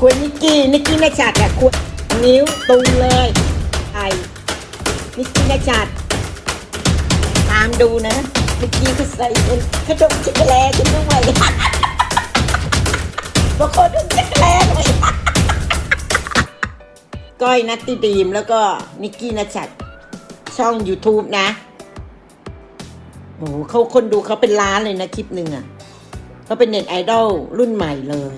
ควรนิกกี้นิกกี้นาชัดอะควรนิ้วตุงเลยไอนิกกี้นาชัดตามดูนะนิกกี้ก็ใส่เป็นกระดกจักแลฉันด้วยบอกคนดกจักรแลด้วยก้อยนัตติดีมแล้วก็นิกกี้นาชัดช่อง YouTube นะโอ้โหเขาคนดูเขาเป็นล้านเลยนะคลิปหนึ่งอะเขาเป็นเน็ตไอดอลรุ่นใหม่เลย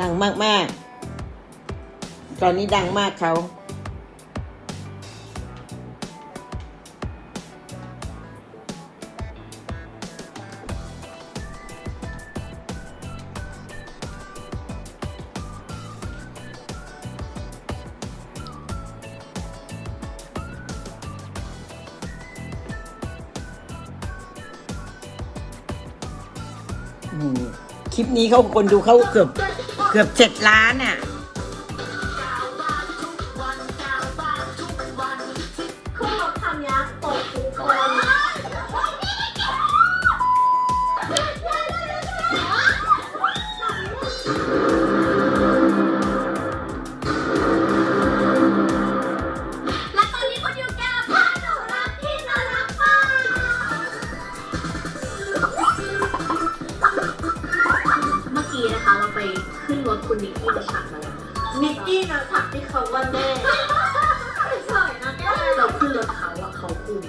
ดังมาก ๆ ตอนนี้ดังมากเขา คลิปนี้เขาคนดูเขาเกือบ เกือบเจ็ดล้านอะ นิกกี้นะฉากที่เขาว่าแน่สวยนะแกเราขึ้นรถเขาอะเขาคุม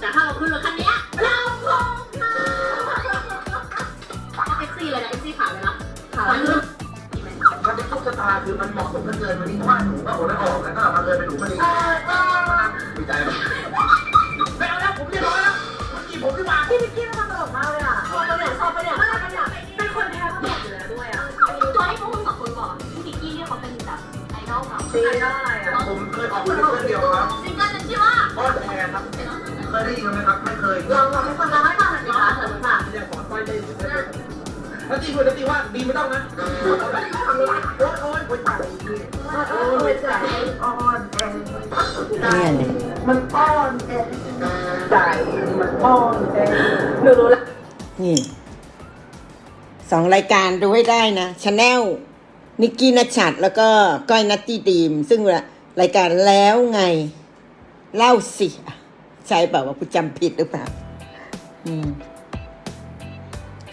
แต่ถ้าเราขึ้นรถคันเนี้ยเราคงนะเอ็กซี่เลยนะเอ็กซี่ขาเลยนะขาเลยมันเป็นตุ๊กตาคือมันเหมาะสมกันเกินวันนี้เพราะว่าหนูก็โอนแล้วออกแล้วก็มาเกินเป็นหนูพอดีเออเออดีใจไหมไม่เอาแล้วผมเรียบร้อยแล้วมันกี่ผมขึ้นมาพี่นิกกี้มันตลกมาก ผมเคยออกมาเป็นเพื่อนเดียวครับซิงเกิลนั้นชื่อว่าก้อนแอร์ครับ เคยได้ยินไหมครับไม่เคยลองลองให้ฟังลองให้ฟังหน่อยสิคะเสริมค่ะเรียกสอนก้อยได้แล้วตีด้วยแล้วตีว่าดีไม่ต้องนะโอ้ยโอ้ยโอ้ยใจโอ้ยใจอ่อนแอเนี่ยมันอ่อนแอใจมันอ่อนแอหนูรู้ล้วนี่สองรายการดูให้ได้นะชาแนลนิกกี้นัชชัดแล้วก็ก้อยนัตตี้ดีม ซึ่ง รายการแล้วไง เล่าสิใช่เปล่าว่ากูจำผิดหรือเปล่า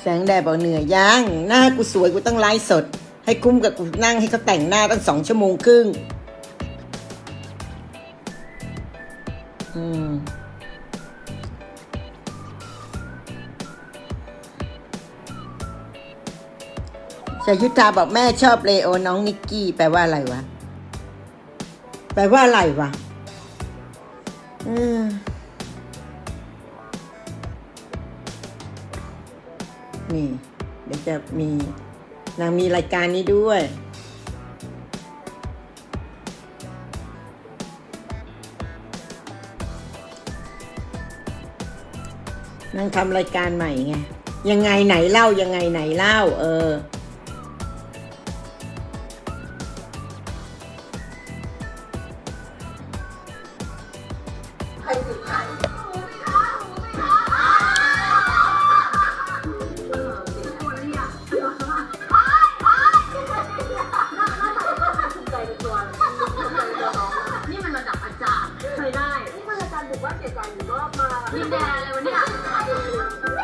แสงแดดบอกเหนื่อยยังหน้ากูสวยกูต้องไลฟ์สด ให้คุ้มกับกูนั่งให้เขาแต่งหน้าตั้งสองชั่วโมงครึ่งอืมชยุทธาบอกแม่ชอบเลโอน้องนิกกี้แปลว่าอะไรวะ แปลว่าอะไรวะอืมนี่ เดี๋ยวจะมี นางมีรายการนี้ด้วย นางทำรายการใหม่ไง ยังไงไหนเล่ายังไงไหนเล่า เออ อบมามานี่แดนเลยวันนี้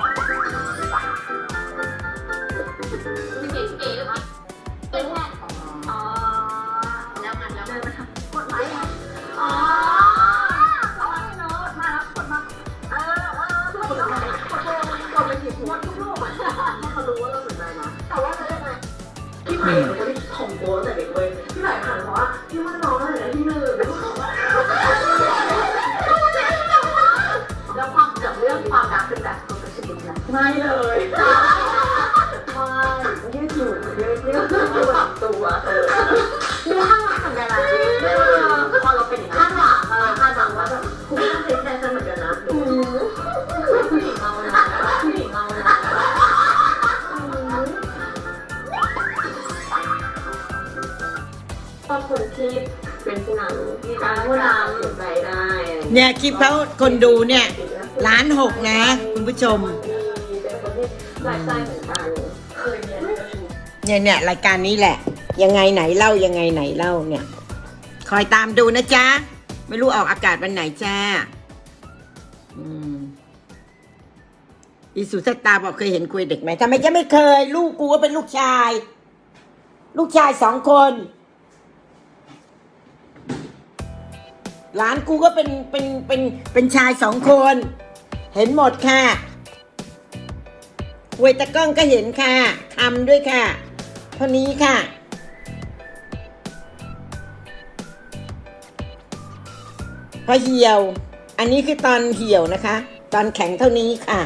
ตัวเออนี่ข้างหลังทำอะไรพอเราเป็นอย่างนั้นข้างหลังเออข้างหลังว่าแบบคุณไม่ต้องเป็นแฟนเหมือนกันนะผู้หญิงเรานะผู้หญิงเรานะขอบคุณที่เป็นผู้นำมีการผู้นำสนใจได้เนี่ยคลิปเขาคนดูเนี่ยล้านหกนะ คุณผู้ชมเป็นคนที่ไลฟ์สไตล์เหมือนกันเคยเรียน เนี่ยเนี่ยรายการนี้แหละ ยังไงไหนเล่ายังไงไหนเล่าเนี่ย คอยตามดูนะจ๊ะ ไม่รู้ออกอากาศวันไหนจ้าอืมอีสุสตาบอกเคยเห็นคุยเด็กไหมทำไมจะไม่เคย ลูกกูก็เป็นลูกชาย ลูกชายสองคนหลานกูก็เป็นเป็นเป็นเป็นชายสองคน เห็นหมดค่ะเวยตะก้องก็เห็นค่ะทำด้วยค่ะเท่านี้ค่ะ อเหี่ยว อันนี้คือตอนเหี่ยวนะคะ ตอนแข็งเท่านี้ค่ะ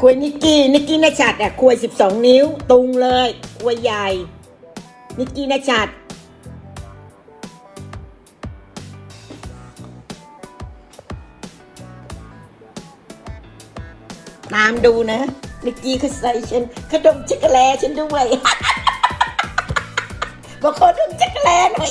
ควยนิกกี้นิกกี้นาชัดอะควยสิบสองนิ้ว ตุงเลยควยใหญ่ นิกกี้นาชัดตามดูนะ นิกกี้คือใส่ฉันขนมช็อกโกแลตฉันด้วยบอกขนมช็อกโกแลหน่อย